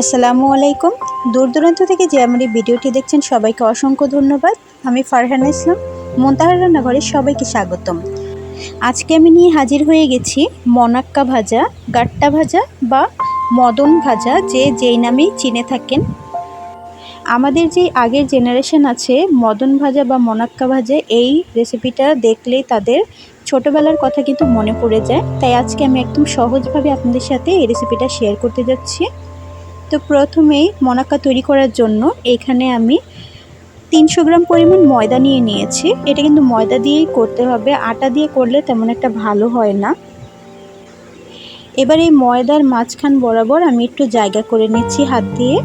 আসসালামু আলাইকুম। দূর দূরান্ত থেকে যে আমার এই ভিডিওটি দেখছেন, সবাইকে অসংখ্য ধন্যবাদ। আমি ফারহানা ইসলাম মোন্তাহার রান্নাঘরের সবাইকে স্বাগতম। আজকে আমি নিয়ে হাজির হয়ে গেছি মনাক্কা ভাজা, গাট্টা ভাজা বা মদন ভাজা, যে যেই নামেই চিনে থাকেন। আমাদের যে আগের জেনারেশন আছে, মদন ভাজা বা মনাক্কা ভাজা, এই রেসিপিটা দেখলেই তাদের ছোটোবেলার কথা কিন্তু মনে পড়ে যায়। তাই আজকে আমি একদম সহজভাবে আপনাদের সাথে এই রেসিপিটা শেয়ার করতে যাচ্ছি। তো প্রথমেই মনাক্কা তৈরি করার জন্য এখানে আমি তিনশো গ্রাম পরিমাণ ময়দা নিয়ে নিয়েছি। এটা কিন্তু ময়দা দিয়েই করতে হবে, আটা দিয়ে করলে তেমন একটা ভালো হয় না। এবার এই ময়দার মাঝখান বরাবর আমি একটু জায়গা করে নিচ্ছি হাত দিয়ে।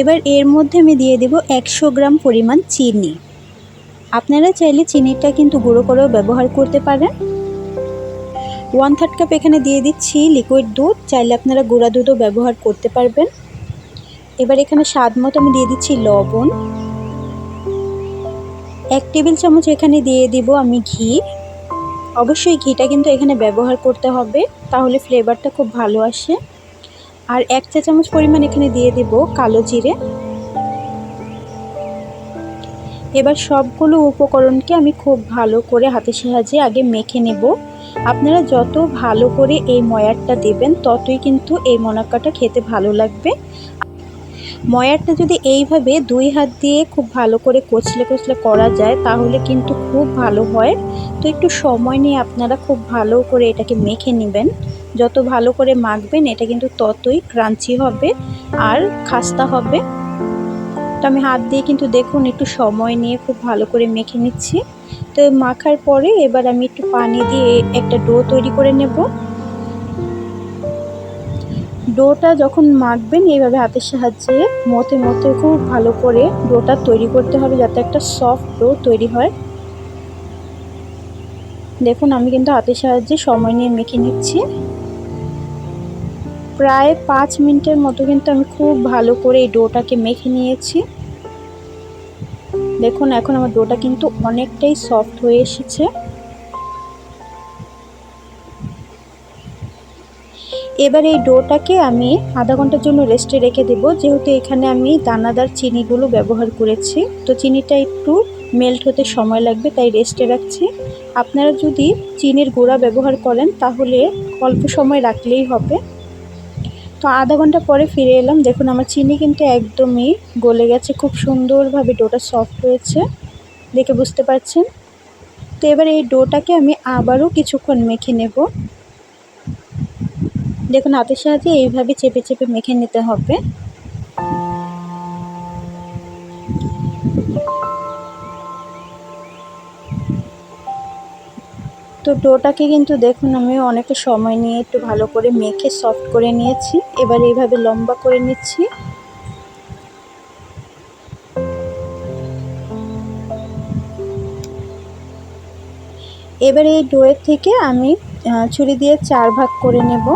এবার এর মধ্যে আমি দিয়ে দেব একশো গ্রাম পরিমাণ চিনি। আপনারা চাইলে চিনিটা কিন্তু গুঁড়ো করেও ব্যবহার করতে পারেন। ওয়ান থার্ড কাপ এখানে দিয়ে দিচ্ছি লিকুইড দুধ, চাইলে আপনারা গুঁড়া দুধও ব্যবহার করতে পারবেন। এবার এখানে স্বাদ মতো আমি দিয়ে দিচ্ছি লবণ। এক টেবিল চামচ এখানে দিয়ে দিব আমি ঘি। অবশ্যই ঘিটা কিন্তু এখানে ব্যবহার করতে হবে, তাহলে ফ্লেভারটা খুব ভালো আসে। আর এক চা চামচ পরিমাণ এখানে দিয়ে দেব কালো জিরে। এবার সবগুলো উপকরণকে আমি খুব ভালো করে হাতের সাহায্যে আগে মেখে নেব। আপনারা যত ভালো করে এই ময়ারটা দেবেন, ততই কিন্তু এই মনাক্কাটা খেতে ভালো লাগবে। ময়ারটা যদি এইভাবে দুই হাত দিয়ে খুব ভালো করে কচলে কচলে করা যায়, তাহলে কিন্তু খুব ভালো হয়। তো একটু সময় নিয়ে আপনারা খুব ভালো করে এটাকে মেখে নেবেন। যত ভালো করে মাখবেন, এটা কিন্তু ততই ক্রাঞ্চি হবে আর খাস্তা হবে। তো আমি হাত দিয়ে কিন্তু দেখুন, একটু সময় নিয়ে খুব ভালো করে মেখে নিচ্ছি। তো মাখার পরে এবার আমি একটু পানি দিয়ে একটা ডো তৈরি করে নেব। ডোটা যখন মাখবেন, এইভাবে হাতের সাহায্যে মতে মতে খুব ভালো করে ডোটা তৈরি করতে হবে যাতে একটা সফট ডো তৈরি হয়। দেখুন, আমি কিন্তু হাতের সাহায্যে সময় নিয়ে মেখে নিচ্ছি। প্রায় পাঁচ মিনিটের মতো কিন্তু আমি খুব ভালো করে এই ডোটাকে মেখে নিয়েছি। দেখুন, এখন আমার ডোটা কিন্তু অনেকটাই সফট হয়ে এসেছে। এবার এই ডোটাকে আমি আধা ঘণ্টার জন্য রেস্টে রেখে দেব। যেহেতু এখানে আমি দানাদার চিনিগুলো ব্যবহার করেছি, তো চিনিটা একটু মেল্ট হতে সময় লাগবে, তাই রেস্টে রাখছি। আপনারা যদি চিনির গুঁড়া ব্যবহার করেন, তাহলে অল্প সময় রাখলেই হবে। তো আধা ঘণ্টা পরে ফিরে এলাম। দেখুন, আমার চিনি কিন্তু একদমই গলে গেছে। খুব সুন্দরভাবে ডোটা সফট হয়েছে, দেখে বুঝতে পারছেন? তো এবার এই ডোটাকে আমি আবারও কিছুক্ষণ মেখে নেব। দেখুন, হাতের সাহায্যে এইভাবে চেপে চেপে মেখে নিতে হবে। তো ডোটাকে কিন্তু দেখুন, আমি অনেকটা সময় নিয়ে একটু ভালো করে মেখে সফট করে নিয়েছি। এবার এইভাবে লম্বা করে নিচ্ছি। এবার এই ডোয়ের থেকে আমি ছুরি দিয়ে চার ভাগ করে নেব।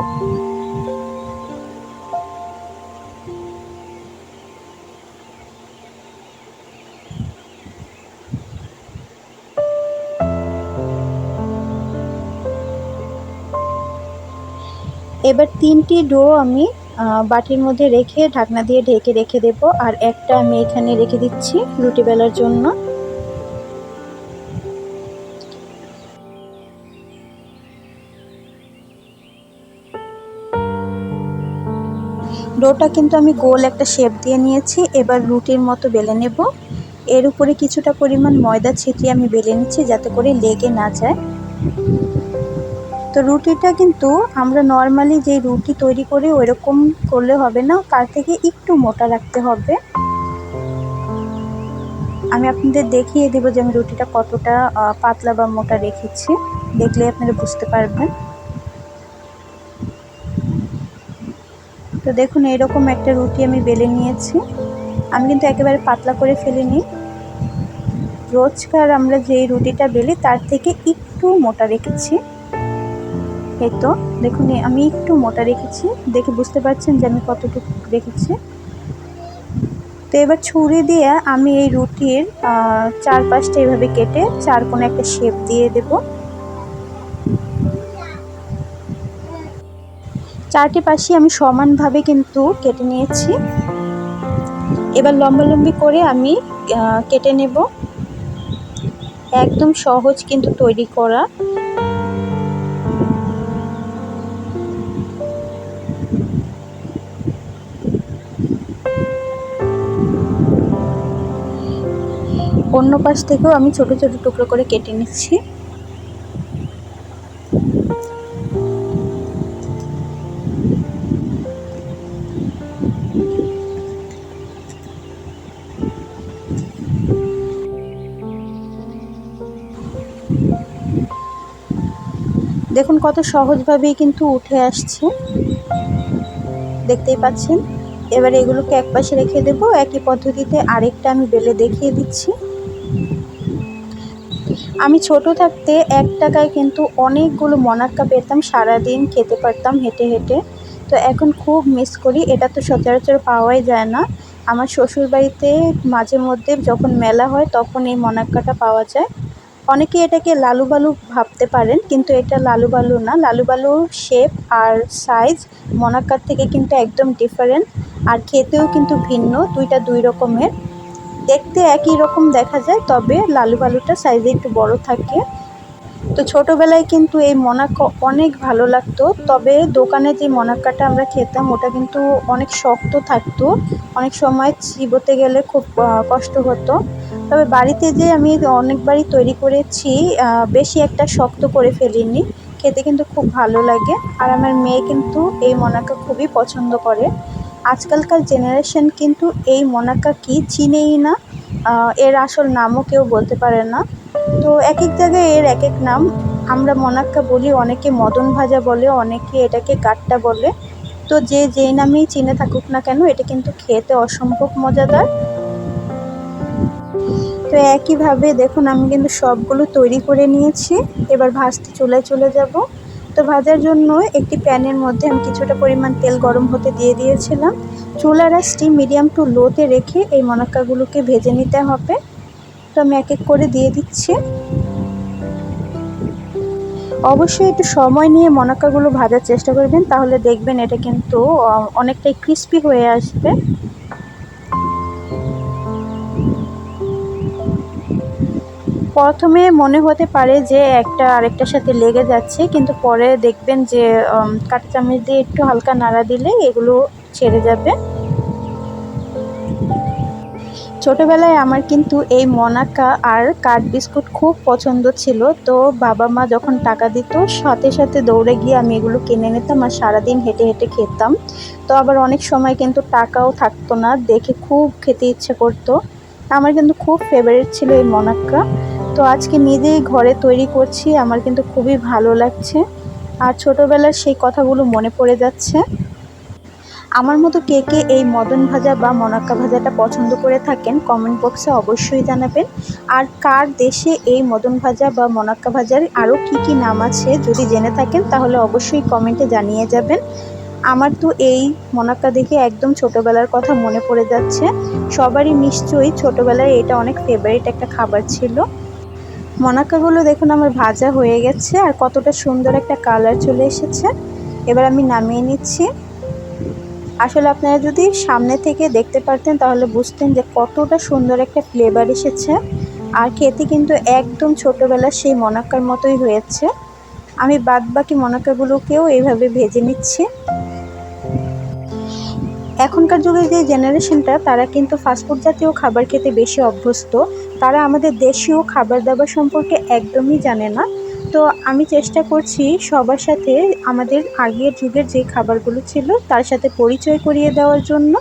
এবার তিনটি ডো আমি বাটির মধ্যে রেখে ঢাকনা দিয়ে ঢেকে রেখে দেব, আর একটা আমি এখানে রেখে দিচ্ছি রুটি বেলার জন্য। ডোটা কিন্তু আমি গোল একটা শেপ দিয়ে নিয়েছি, এবার রুটির মতো বেলে নেব। এর উপরে কিছুটা পরিমাণ ময়দা ছিটিয়ে আমি বেলে নিচ্ছি যাতে করে লেগে না যায়। তো রুটিটা কিন্তু আমরা নর্মালি যে রুটি তৈরি করি ওইরকম করলে হবে না তার থেকে একটু মোটা রাখতে হবে। আমি আপনাদের দেখিয়ে দেবো যে আমি রুটিটা কতটা পাতলা বা মোটা রেখেছি দেখলে আপনারা বুঝতে পারবেন। তো দেখুন এরকম একটা রুটি আমি বেলে নিয়েছি। আমি কিন্তু একেবারে পাতলা করে ফেলিনি। রোজকার আমরা যেই রুটিটা বেলি, তার থেকে একটু মোটা রেখেছি। এই তো, দেখুন আমি একটু মোটা রেখেছি, দেখে বুঝতে পারছেন যে আমি কতটুকু রেখেছি। তো এবার ছুরি দিয়ে আমি এই রুটির চারপাশটা এভাবে কেটে চার কোনো একটা শেপ দিয়ে দেব। চারটি পাশে আমি সমানভাবে কিন্তু কেটে নিয়েছি। এবার লম্বালম্বি করে আমি কেটে নেব। একদম সহজ কিন্তু তৈরি করা। অন্য পাশ থেকেও আমি ছোট ছোট টুকরো করে কেটে নিচ্ছি। দেখুন কত সহজভাবেই কিন্তু উঠে আসছে। দেখতেই পাচ্ছেন? এবার এগুলোকে এক পাশে রেখে দেবো। একই পদ্ধতিতে আরেকটা আমি বেলে দেখিয়ে দিচ্ছি। আমি ছোট থাকতে এক টাকায় কিন্তু অনেকগুলো মনাক্কা পেতাম, সারাদিন খেতে পারতাম হেঁটে হেঁটে। তো এখন খুব মিস করি, এটা তো সচরাচর পাওয়াই যায় না। আমার শ্বশুর বাড়িতে মাঝে মধ্যে যখন মেলা হয় তখন এই মনাক্কাটা পাওয়া যায়। অনেকে এটাকে লালু বালু ভাবতে পারেন, কিন্তু এটা লালু বালু না। লালু বালুর শেপ আর সাইজ মনাক্কার থেকে কিন্তু একদম ডিফারেন্ট আর খেতেও কিন্তু ভিন্ন, দুইটা দুই রকমের। দেখতে একই রকম দেখা যায়, তবে লালু বালুটা সাইজে একটু বড় থাকে। তো ছোটোবেলায় কিন্তু এই মনাক্কা অনেক ভালো লাগতো, তবে দোকানে যে মনাক্কাটা আমরা খেতাম, ওটা কিন্তু অনেক শক্ত থাকতো। অনেক সময় চিবোতে গেলে খুব কষ্ট হতো। তবে বাড়িতে যে আমি অনেকবারই তৈরি করেছি বেশি একটা শক্ত করে ফেলিনি। খেতে কিন্তু খুব ভালো লাগে। আর আমার মেয়ে কিন্তু এই মনাক্কা খুবই পছন্দ করে। আজকালকার জেনারেশন কিন্তু এই মনাক্কা কি চিনেই না এর আসল নামও কেউ বলতে পারে না। তো এক এক জায়গায় এর এক এক নাম। আমরা মনাক্কা বলি, অনেকে মদন ভাজা বলে, অনেকে এটাকে গাট্টা বলে। তো যে যেই নামেই চিনে থাকুক না কেন, এটা কিন্তু খেতে অসম্ভব মজাদার। তো একইভাবে দেখুন, আমি কিন্তু সবগুলো তৈরি করে নিয়েছি। এবার ভাজতে চুলায় চলে যাব। তো ভাজার জন্য একটি প্যানের মধ্যে আমি কিছুটা পরিমাণ তেল গরম হতে দিয়ে দিয়েছিলাম। চুলা রাসটি মিডিয়াম টু লোতে রেখে এই মনাক্কাগুলোকে ভেজে নিতে হবে। তো আমি এক এক করে দিয়ে দিচ্ছি। অবশ্যই একটু সময় নিয়ে মনাক্কাগুলো ভাজার চেষ্টা করবেন, তাহলে দেখবেন এটা কিন্তু অনেকটাই ক্রিস্পি হয়ে আসবে। প্রথমে মনে হতে পারে যে একটা আরেকটার সাথে লেগে যাচ্ছে, কিন্তু পরে দেখবেন যে কাঁটা চামচ দিয়ে একটু হালকা নাড়া দিলে এগুলো ছেড়ে যাবে। ছোটোবেলায় আমার কিন্তু এই মনাকা আর কাঠ বিস্কুট খুব পছন্দ ছিল, তো বাবা মা যখন টাকা দিত, সাথে সাথে দৌড়ে গিয়ে আমি এগুলো কিনে নিতাম আর সারাদিন হেঁটে হেঁটে খেতাম। তো আবার অনেক সময় কিন্তু টাকাও থাকতো না, দেখে খুব খেতে ইচ্ছে করতো। আমার কিন্তু খুব ফেভারিট ছিল এই মনাক্কা তো আজকে নিজেই ঘরে তৈরি করছি, আমার কিন্তু খুবই ভালো লাগছে। আর ছোটোবেলার সেই কথাগুলো মনে পড়ে যাচ্ছে। আমার মতো কে কে এই মদন ভাজা বা মনাক্কা ভাজাটা পছন্দ করে থাকেন কমেন্ট বক্সে অবশ্যই জানাবেন। আর কার দেশে এই মদন ভাজা বা মনাক্কা ভাজার আরও কি কি নাম আছে যদি জেনে থাকেন, তাহলে অবশ্যই কমেন্টে জানিয়ে যাবেন। আমার তো এই মনাক্কা দেখে একদম ছোটোবেলার কথা মনে পড়ে যাচ্ছে। সবারই নিশ্চয়ই ছোটোবেলায় এটা অনেক ফেভারিট একটা খাবার ছিল। মনাক্কাগুলো দেখুন, আমার ভাজা হয়ে গেছে আর কতটা সুন্দর একটা কালার চলে এসেছে। এবার আমি নামিয়ে নিচ্ছি। আসলে আপনারা যদি সামনে থেকে দেখতে পারতেন, তাহলে বুঝতেন যে কতটা সুন্দর একটা ফ্লেভার এসেছে। আর খেতে কিন্তু একদম ছোটোবেলার সেই মনাক্কার মতোই হয়েছে। আমি বাদ বাকি মনাক্কাগুলোকেও এইভাবে ভেজে নিচ্ছি। এখনকার যুগের যে জেনারেশনটা তারা কিন্তু ফাস্টফুড জাতীয় খাবার খেতে বেশি অভ্যস্ত। তারা আমাদের দেশীয় খাবার দাবার সম্পর্কে একদমই জানে না। তো আমি চেষ্টা করছি সবার সাথে আমাদের আগের যুগের যে খাবারগুলো ছিল তার সাথে পরিচয় করিয়ে দেওয়ার জন্য।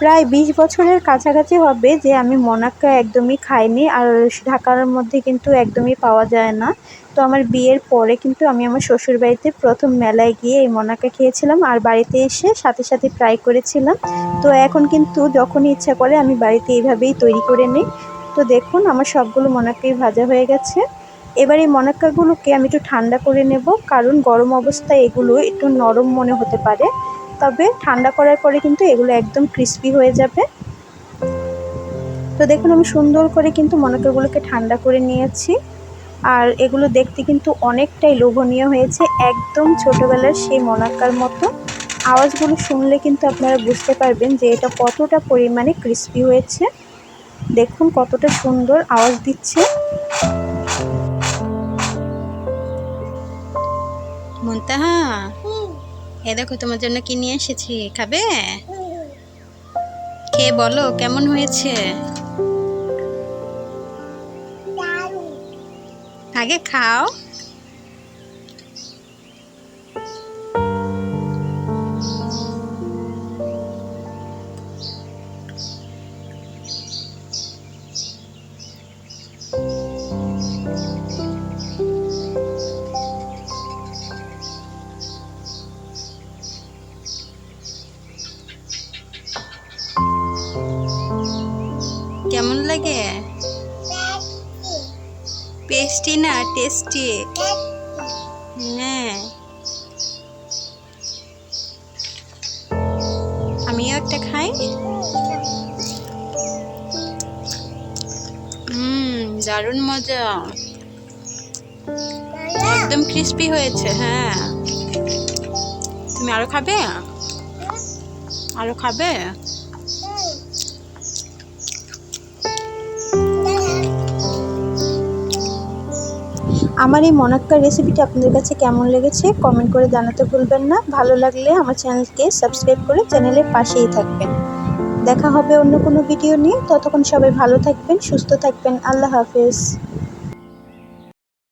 প্রায় বিশ বছরের কাছাকাছি হবে যে আমি মনাক্কা একদমই খাইনি আর ঢাকার মধ্যে কিন্তু একদমই পাওয়া যায় না। তো আমার বিয়ের পরে কিন্তু আমি আমার শ্বশুরবাড়িতে প্রথম মেলায় গিয়ে এই মনাক্কা খেয়েছিলাম আর বাড়িতে এসে সাথে সাথে ট্রাই করেছিলাম। তো এখন কিন্তু যখনই ইচ্ছা করে আমি বাড়িতে এইভাবেই তৈরি করে নিই। তো দেখুন, আমার সবগুলো মনাক্কাই ভাজা হয়ে গেছে। এবার এই মনাক্কাগুলোকে আমি একটু ঠান্ডা করে নেব, কারণ গরম অবস্থায় এগুলো একটু নরম মনে হতে পারে। তবে ঠান্ডা করার পরে কিন্তু এগুলো একদম ক্রিস্পি হয়ে যাবে। তো দেখুন, আমি সুন্দর করে কিন্তু মনাকাগুলোকে ঠান্ডা করে নিয়েছি। আর এগুলো দেখতে কিন্তু অনেকটাই লোভনীয় হয়েছে, একদম ছোটোবেলার সেই মনাক্কার মতো। আওয়াজগুলো শুনলে কিন্তু আপনারা বুঝতে পারবেন যে এটা কতটা পরিমাণে ক্রিস্পি হয়েছে। দেখুন কতটা সুন্দর আওয়াজ দিচ্ছে। মন্তাহা এ দেখো তোমার জন্য কি নিয়ে এসেছি, খাবে? খেয়ে বলো, কেমন হয়েছে? আগে খাও। টেস্টি হ্যাঁ। আমিও একটা খাই। হুম, দারুণ মজা। একদম ক্রিস্পি হয়েছে হ্যাঁ। তুমি আরও খাবে? আরও খাবে? আমার এই মনাক্কার রেসিপিটি আপনাদের কাছে কেমন লেগেছে কমেন্ট করে জানাতে ভুলবেন না। ভালো লাগলে আমার চ্যানেলকে সাবস্ক্রাইব করে চ্যানেলের পাশেই থাকবেন। দেখা হবে অন্য কোনো ভিডিও নিয়ে। ততক্ষণ সবাই ভালো থাকবেন, সুস্থ থাকবেন। আল্লাহ হাফেজ।